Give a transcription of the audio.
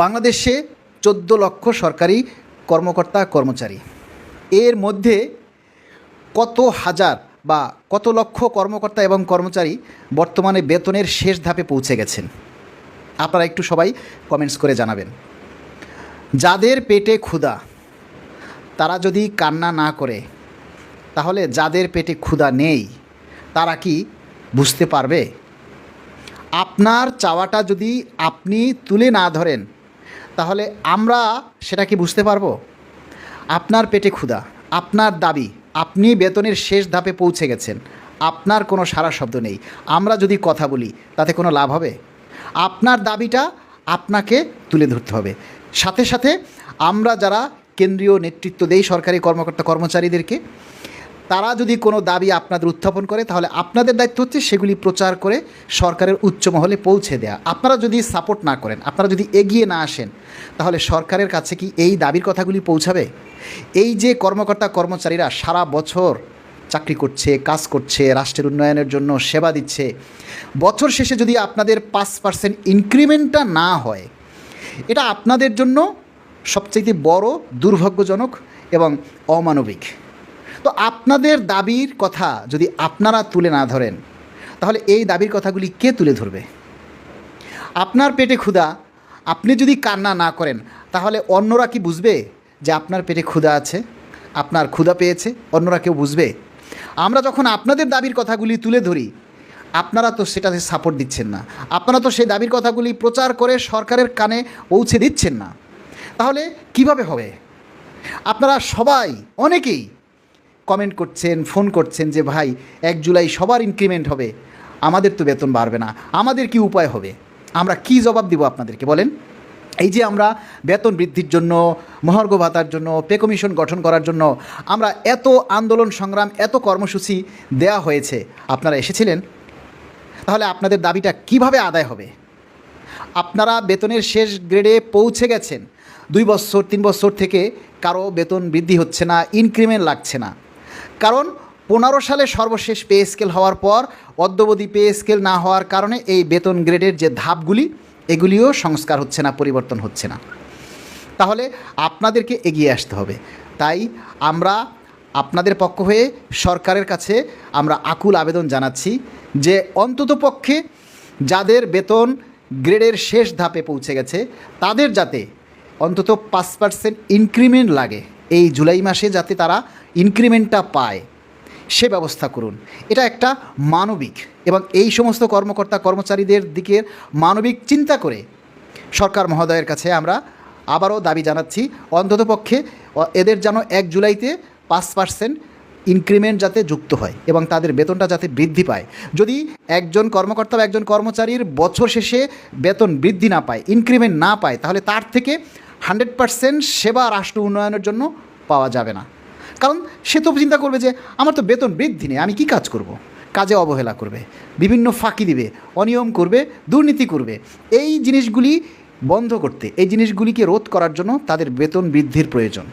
বাংলাদেশে চোদ্দ লক্ষ সরকারি কর্মকর্তা, কর্মচারী। এর মধ্যে কত হাজার বা কত লক্ষ কর্মকর্তা এবং কর্মচারী বর্তমানে বেতনের শেষ ধাপে পৌঁছে গেছেন? আপনারা একটু সবাই কমেন্টস করে জানাবেন। যাদের পেটে ক্ষুধা, তারা যদি কান্না না করে, তাহলে যাদের পেটে ক্ষুধা নেই, তারা কি বুঝতে পারবে? আপনার চাওয়াটা যদি আপনি তুলে না ধরেন তাহলে আমরা সেটা কি বুঝতে পারব? আপনার পেটে ক্ষুধা, আপনার দাবি, আপনি বেতনের শেষ ধাপে পৌঁছে গেছেন, আপনার কোনো সারা শব্দ নেই। আমরা যদি কথা বলি, তাতে কোনো লাভ হবে? আপনার দাবিটা আপনাকে তুলে ধরতে হবে। সাথে সাথে আমরা যারা কেন্দ্রীয় নেতৃত্ব দেই সরকারি কর্মকর্তা কর্মচারীদেরকে তারা যদি কোনো দাবি আপনাদের উত্থাপন করে, তাহলে আপনাদের দায়িত্ব হচ্ছে সেগুলি প্রচার করে সরকারের উচ্চ মহলে পৌঁছে দেয়া। আপনারা যদি সাপোর্ট না করেন, আপনারা যদি এগিয়ে না আসেন, তাহলে সরকারের কাছে কি এই দাবির কথাগুলি পৌঁছাবে? এই যে কর্মকর্তা কর্মচারীরা সারা বছর চাকরি করছে, কাজ করছে, রাষ্ট্রের উন্নয়নের জন্য সেবা দিচ্ছে, বছর শেষে যদি আপনাদের পাঁচ পার্সেন্ট ইনক্রিমেন্টটা না হয়, এটা আপনাদের জন্য সবচেয়ে বড় দুর্ভাগ্যজনক এবং অমানবিক। তো আপনাদের দাবির কথা যদি আপনারা তুলে না ধরেন, তাহলে এই দাবির কথাগুলি কে তুলে ধরবে? আপনার পেটে ক্ষুধা, আপনি যদি কান্না না করেন, তাহলে অন্যরা কি বুঝবে যে আপনার পেটে ক্ষুধা আছে? আপনার ক্ষুধা পেয়েছে, অন্যরা কেউ বুঝবে? আমরা যখন আপনাদের দাবির কথাগুলি তুলে ধরি, আপনারা তো সেটাতে সাপোর্ট দিচ্ছেন না। আপনারা তো সেই দাবির কথাগুলি প্রচার করে সরকারের কানে পৌঁছে দিচ্ছেন না। তাহলে কীভাবে হবে? আপনারা সবাই, অনেকেই কমেন্ট করছেন ফোন করছেন যে, ভাই, এক জুলাই সবার ইনক্রিমেন্ট হবে, আমাদের তো বেতন বাড়বে না, আমাদের কি উপায় হবে? আমরা কি জবাব দিব আপনাদেরকে, বলেন? এই যে আমরা বেতন বৃদ্ধির জন্য, মহার্ঘ ভাতার জন্য পে কমিশন গঠন করার জন্য, আমরা এত আন্দোলন সংগ্রাম, এত কর্মসূচি দেয়া হয়েছে, আপনারা এসেছিলেন? তাহলে আপনাদের দাবিটা কীভাবে আদায় হবে? আপনারা বেতনের শেষ গ্রেডে পৌঁছে গেছেন, দুই বছর, তিন বছর থেকে কারও বেতন বৃদ্ধি হচ্ছে না ইনক্রিমেন্ট লাগছে না। কারণ পনেরো সালে সর্বশেষ পে স্কেল হওয়ার পর অদ্যবধি পে স্কেল না হওয়ার কারণে এই বেতন গ্রেডের যে ধাপগুলি, এগুলিও সংস্কার হচ্ছে না, পরিবর্তন হচ্ছে না। তাহলে আপনাদেরকে এগিয়ে আসতে হবে। তাই আমরা আপনাদের পক্ষ হয়ে সরকারের কাছে আমরা আকুল আবেদন জানাচ্ছি যে অন্ততপক্ষে যাদের বেতন গ্রেডের শেষ ধাপে পৌঁছে গেছে, তাদের যাতে অন্তত পাঁচ পার্সেন্ট ইনক্রিমেন্ট লাগে এই জুলাই মাসে, যাতে তারা ইনক্রিমেন্টটা পায়, সে ব্যবস্থা করুন। এটা একটা মানবিক এবং এই সমস্ত কর্মকর্তা কর্মচারীদের দিকে মানবিক চিন্তা করে সরকার মহোদয়ের কাছে আমরা আবারও দাবি জানাচ্ছি অন্ততপক্ষে এদের যেন এক জুলাইতে পাঁচ পার্সেন্ট ইনক্রিমেন্ট যাতে যুক্ত হয় এবং তাদের বেতনটা যাতে বৃদ্ধি পায়। যদি একজন কর্মকর্তা বা একজন কর্মচারীর বছর শেষে বেতন বৃদ্ধি না পায়, ইনক্রিমেন্ট না পায়, তাহলে তার থেকে হান্ড্রেড পার্সেন্ট সেবা রাষ্ট্র উন্নয়নের জন্য পাওয়া যাবে না। কারণ সে তো চিন্তা করবে যে আমার তো বেতন বৃদ্ধি নেই, আমি কি কাজ করব। কাজে অবহেলা করবে, বিভিন্ন ফাঁকি দিবে, অনিয়ম করবে, দুর্নীতি করবে এই জিনিসগুলি বন্ধ করতে, এই জিনিসগুলিকে রোধ করার জন্য তাদের বেতন বৃদ্ধির প্রয়োজন